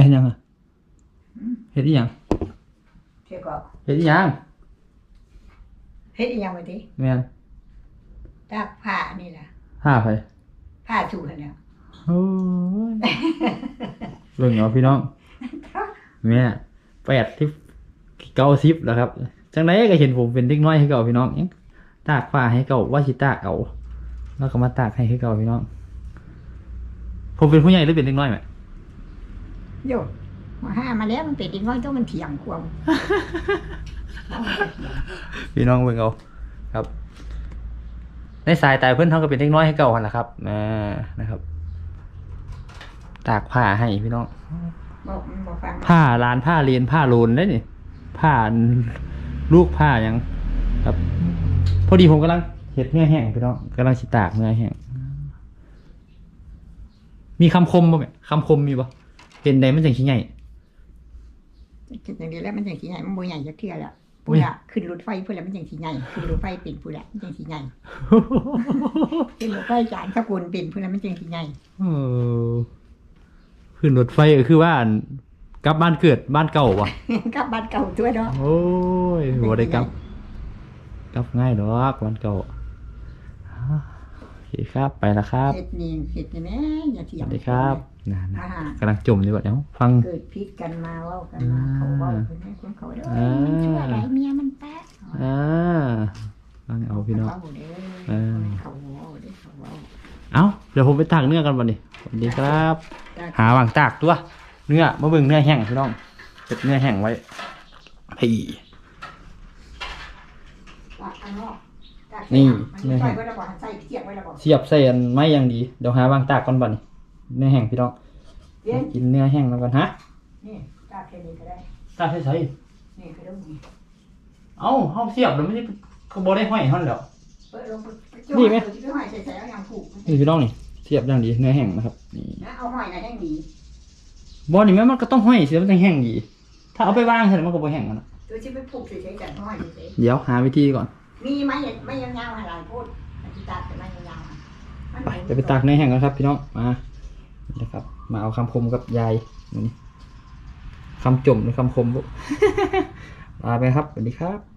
ม่เห็นยังอะเห็นอีหยังเที่ยวก็เห็นอีหยังเฮ็ดอีหยังไว้ติแม่นตากผ้านี่ล่ะห้าไปผ้าถูกหั่นแหล้วโอ้ยเรื่องเหรอพี่น้องแม่แปดที่เก้าสิบแล้วครับจังไรก็เห็นผมเป็นเด็กน้อยให้เก่าพี่น้องเองตากผ้าให้เก่าว่าชิตากเอาแล้วก็มาตากให้ให้เก่าพี่น้อง ผมเป็นผู้ใหญ่หรือเป็นเด็กน้อยไหม โยมาห้ามาแล้วมันเป็นอีกน้อยต้องมันเถียงควมพี่น้องเบิ่งเอาครับ ในสายตาเพื่อนเขาก็เป็นเด็กน้อยให้เก่าหันแหละครับอ่านะครับ ตากผ้าให้พี่น้อง บอกมันบอกฟังผ้าลานผ้าเรียนผ้าโลนได้นี่ผ้าลูกผ้าหยังครับ พอดีผมกำลังเห็ดเนื้อแห้งพี่น้องกำลังสิตากเนื้อแห้งมีคำคมบ่แม่คำคมมีบ่ เป็นใดมันจังขี้ใหญ่คิดอย่างนี้แล้วมันจังสิใหญ่มันบ่ใหญ่จักเทื่อแล้วอุ้พุ่นยละขึ้นรถไฟพุ่นละมันจังสิใหญ่ขึ้นรถไฟเป็นพุ่นละมันจังสิใหญ่ขึ้นรถไฟจานขบวนเป็นพุ่นละมันจังสิใหญ่เออขึ้นรถไฟก็คือว่าอั่นกลับบ้านเกิดบ้านเก่าวะกลับบ้านเก่าตัวเนาะโอ้ยบ่ได้กลับกลับง่ายดอกบ้านเก่าอ่าโอ เคครับ ไปแล้วครับเฮ็ดนี่เฮ็ดนี่แม่อย่าเถีสยงวัสดีครับนะนะอ่ากำลังจมอยู่ว่าเดี๋ยวฟัง เกิดพิษกันมาเว้ากันมาเขาเว้าเพิ่นให้คนเขาเด้ออ่ามันชั่วหลายเมียมันแป๊ะอ่าฟังเอาพี่น้อง เขาเด้อเออ เขาเว้าเด้อเขาเว้าเอาเดี๋ยวผมไปตากเนื้อกันวันนี้สวัสดีครับจากหาหวังตากตัวเนื้อมาเบิ่งเนื้อแห้งพี่น้องเก็บเนื้อแห้งไว้พี่จากข้างนอกจาก นี่มันใส่ไว้แล้วบ่ใส่เสียบไว้แล้วบ่เสียบใส่อันไม้อย่างดี เดี๋ยวหาหวังตากก่อนบัดนี้เนื้อแห้งพี่น้องเรียนกินเนื้อแห้งแล้วกันฮะ นี่ตากแค่นี้ก็ได้ตากใส่ใส่นี่คือต้องมีเอ้าเฮาเสียบแล้วไม่ได้ก็บ่ได้ห้อยเฮาแล้วเปิดลงนี่ไหมจะห้อยใส่ๆเอาอย่างผูกนี่พี่น้องนี่เสียบอย่างดีเนื้อแห้งนะครับ นี่นะเอาห้อยน่ะแห้งดีบ่นี่แม่มันก็ต้องห้อยเสียมันจังแห้งดี ถ้าเอาไปวางเสร็จมันก็บ่แห้งกันนะตัวที่ไปผูกเฉยๆกันห้อยเฉยเดี๋ยวหาวิธีก่อนๆ มีไหมไม่ยาวๆให้หลายพูดอธิตาแต่ไม่ยาวๆอะมันไปเดี๋ยวไปตากเนื้อแห้งกันครับ พี่น้องมานะครับ มาเอาคำคมกับยายนี่คำจมหรือคำคมบุลาไปครับสวัสดีครับ